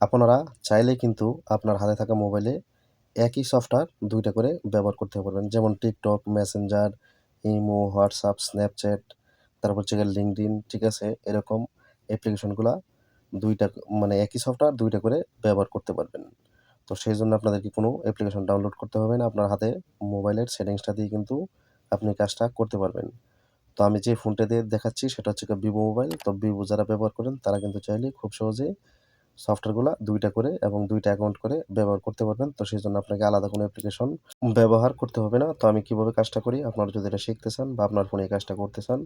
আপনারা চাইলে কিন্তু আপনার হাতে থাকা মোবাইলে একই সফটওয়্যার দুইটা করে ব্যবহার করতে পারবেন। যেমন TikTok Messenger imo WhatsApp Snapchat তারপর হচ্ছে গিয়ে লিঙ্কডিন ঠিক আছে? এরকম অ্যাপ্লিকেশনগুলা দুইটা মানে একই সফটওয়্যার দুইটা করে ব্যবহার করতে পারবেন। তো সেই জন্য আপনাদেরকে কোনো অ্যাপ্লিকেশন ডাউনলোড করতে হবে না। আপনার হাতে মোবাইলের সেটিংসটা দিয়ে কিন্তু আপনি কাজটা করতে পারবেন। তো আমি যে ফোনটা দিয়ে দেখাচ্ছি, সেটা হচ্ছে ভিভো মোবাইল তো ভিভো যারা ব্যবহার করেন, তারা কিন্তু চাইলে খুব সহজেই সফটওয়্যারগুলো দুইটা করে এবং দুইটা অ্যাকাউন্ট করে ব্যবহার করতে পারবেন। তো সেই জন্য আপনাকে আলাদা কোনো অ্যাপ্লিকেশন ব্যবহার করতে হবে না। তো আমি কীভাবে কাজটা করি? আপনারা যদি এটা শিখতে চান বা আপনার ফোনে কাজটা করতে চান,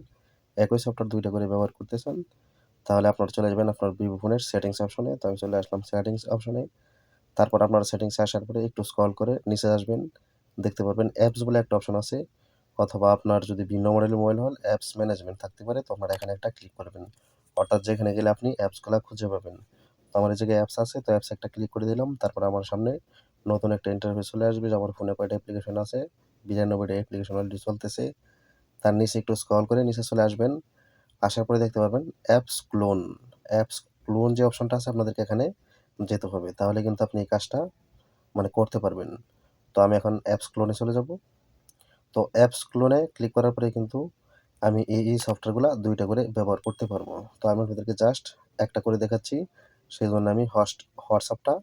একই সফটওয়্যার দুইটা করে ব্যবহার করতে চান, তাহলে আপনারা চলে যাবেন আপনার ভিভো ফোনের সেটিংস অপশনে তো আমি চলে আসলাম সেটিংস অপশনে তারপর আপনার সেটিংসে আসার পরে একটু স্ক্রল করে নিচে আসবেন। দেখতে পারবেন অ্যাপস বলে একটা অপশন আছে। অথবা আপনার যদি ভিন্ন মডেলের মোবাইল হল অ্যাপস ম্যানেজমেন্ট থাকতে পারে। তো আপনারা এখানে একটা ক্লিক করবেন। অর্থাৎ যেখানে গেলে আপনি অ্যাপসগুলো খুঁজে পাবেন। আমার এই জায়গায় অ্যাপস আছে, তো অ্যাপস একটা ক্লিক করে দিলাম, তারপর আমার সামনে নতুন একটা ইন্টারফেস চলে আসবে, যে আমার ফোনে কয়টা অ্যাপ্লিকেশন আছে, বিরানব্বইটা অ্যাপ্লিকেশন অলরেডি চলতেছে। তার নিচে একটু স্ক্রল করে নিচে চলে আসবেন, আসার পরে দেখতে পারবেন অ্যাপস ক্লোন অ্যাপস ক্লোন যে অপশনটা আছে আপনাদেরকে এখানে যেতে হবে, তাহলে কিন্তু আপনি এই কাজটা মানে করতে পারবেন। তো আমি এখন অ্যাপস ক্লোনে চলে যাব। তো অ্যাপস ক্লোনে ক্লিক করার পরে কিন্তু আমি এই এই সফটওয়্যারগুলো দুইটা করে ব্যবহার করতে পারব। তো আমি আপনাদেরকে জাস্ট একটা করে দেখাচ্ছি। সেই জন্য আমি হোয়াটস হোয়াটসঅ্যাপটা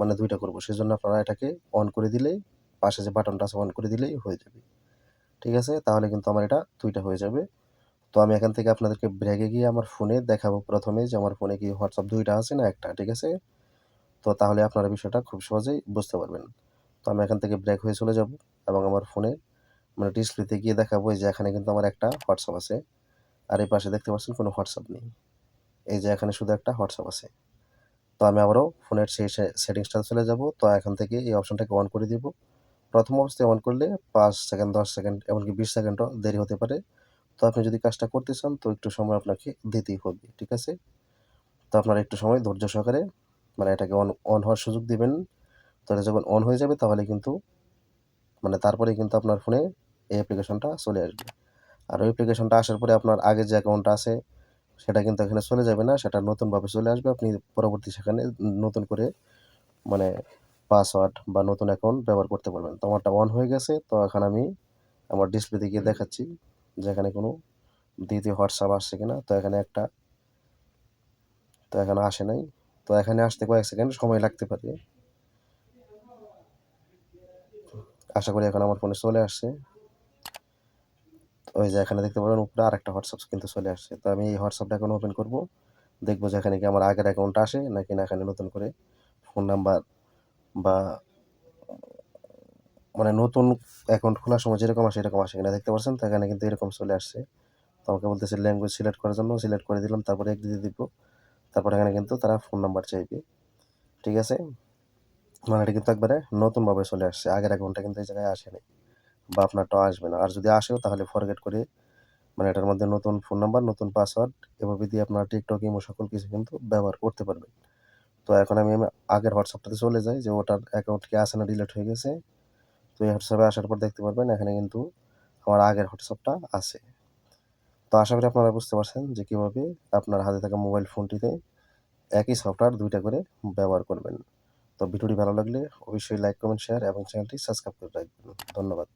মানে দুইটা করব। সেই জন্য আপনারা এটাকে অন করে দিলেই, পাশে যে বাটনটা আছে অন করে দিলেই হয়ে যাবে। ঠিক আছে? তাহলে কিন্তু আমার এটা দুইটা হয়ে যাবে। তো আমি এখান থেকে আপনাদেরকে ব্র্যাগে গিয়ে আমার ফোনে দেখাবো প্রথমে যে আমার ফোনে কি হোয়াটসঅ্যাপ দুইটা আছে না একটা, ঠিক আছে? তো তাহলে আপনারা বিষয়টা খুব সহজেই বুঝতে পারবেন। তো আমি এখান থেকে ব্রেক হয়ে চলে যাব এবং আমার ফোনে মানে ডিসপ্লেতে গিয়ে দেখাবো যে এখানে কিন্তু আমার একটা হোয়াটসঅ্যাপ আছে। আর এই পাশে দেখতে পাচ্ছেন কোনো হোয়াটসঅ্যাপ নেই। এই যে এখানে শুধু একটা হোয়াটসঅ্যাপ আছে। তো আমি আবারও ফোনের সেই সেটিংসটা চলে যাব। তো এখান থেকে এই অপশনটাকে অন করে দিব। প্রথম অবস্থায় অন করলে পাঁচ সেকেন্ড দশ সেকেন্ড এমনকি বিশ সেকেন্ডও দেরি হতে পারে। তো আপনি যদি কাজটা করতে চান, তো একটু সময় আপনাকে দিতেই হবে, ঠিক আছে? তো আপনারা একটু সময় ধৈর্য সহকারে মানে এটাকে অন অন হওয়ার সুযোগ দিবেন। তো এটা যখন অন হয়ে যাবে, তাহলে কিন্তু মানে তারপরে কিন্তু আপনার ফোনে এই অ্যাপ্লিকেশনটা চলে আসবে। আর ওই অ্যাপ্লিকেশনটা আসার পরে আপনার আগে যে অ্যাকাউন্টটা আছে সেটা কিন্তু এখানে চলে যাবে না সেটা নতুনভাবে চলে আসবে। আপনি পরবর্তী সেখানে নতুন করে মানে পাসওয়ার্ড বা নতুন অ্যাকাউন্ট ব্যবহার করতে পারবেন। তো আমারটা অন হয়ে গেছে তো এখন আমি আমার ডিসপ্লেতে গিয়ে দেখাচ্ছি যে এখানে কোনো দ্বিতীয় হোয়াটসঅ্যাপ আসছে কিনা। তো এখানে একটা তো এখানে আসে নাই। তো এখানে আসতে কয়েক সেকেন্ড সময় লাগতে পারে। আশা করি এখন আমার ফোনে চলে আসছে। ওই যে এখানে দেখতে পাবেন উপরে আরেকটা হোয়াটসঅ্যাপ কিন্তু চলে আসছে। তো আমি এই হোয়াটসঅ্যাপটা এখন ওপেন করব। দেখব যে এখানে কি আমার আগের অ্যাকাউন্ট আসে নাকি না এখানে নতুন করে ফোন নাম্বার বা মানে নতুন অ্যাকাউন্ট খোলার সময় যেরকম আসে এরকম আসে কিনা দেখতে পাচ্ছেন তো এখানে কিন্তু এরকম চলে আসছে। তো আমাকে বলতেছে ল্যাঙ্গুয়েজ সিলেক্ট করার জন্য সিলেক্ট করে দিলাম, তারপরে এক দিয়ে দিব। তারপরে এখানে কিন্তু তারা ফোন নাম্বার চাইবে। ঠিক আছে? মানে এটা কিন্তু একবারে নতুনভাবে চলে আসছে। আগের অ্যাকাউন্টটা কিন্তু এই জায়গায় আসেনি বা আপনারটাও আসবে না। আর যদি আসেও তাহলে ফরগেট করে মানে এটার মধ্যে নতুন ফোন নাম্বার নতুন পাসওয়ার্ড এভাবে দিয়ে আপনার টিকটক ইমো সকল কিছু কিন্তু ব্যবহার করতে পারবেন। তো এখন আমি আগের হোয়াটসঅ্যাপটাতে চলে যাই যে ওটার অ্যাকাউন্ট কি আসে না ডিলেট হয়ে গেছে। তো এই হোয়াটসঅ্যাপে আসার পর দেখতে পারবেন এখানে কিন্তু আমার আগের হোয়াটসঅ্যাপটা আছে। তো আশা করি আপনারা বুঝতে পারছেন যে কীভাবে আপনার হাতে থাকা মোবাইল ফোনটিতে একই সফটওয়্যার দুইটা করে ব্যবহার করবেন। তো ভিডিওটি ভালো লাগলে অবশ্যই লাইক কমেন্ট শেয়ার এবং চ্যানেলটি সাবস্ক্রাইব করে রাখবেন। ধন্যবাদ।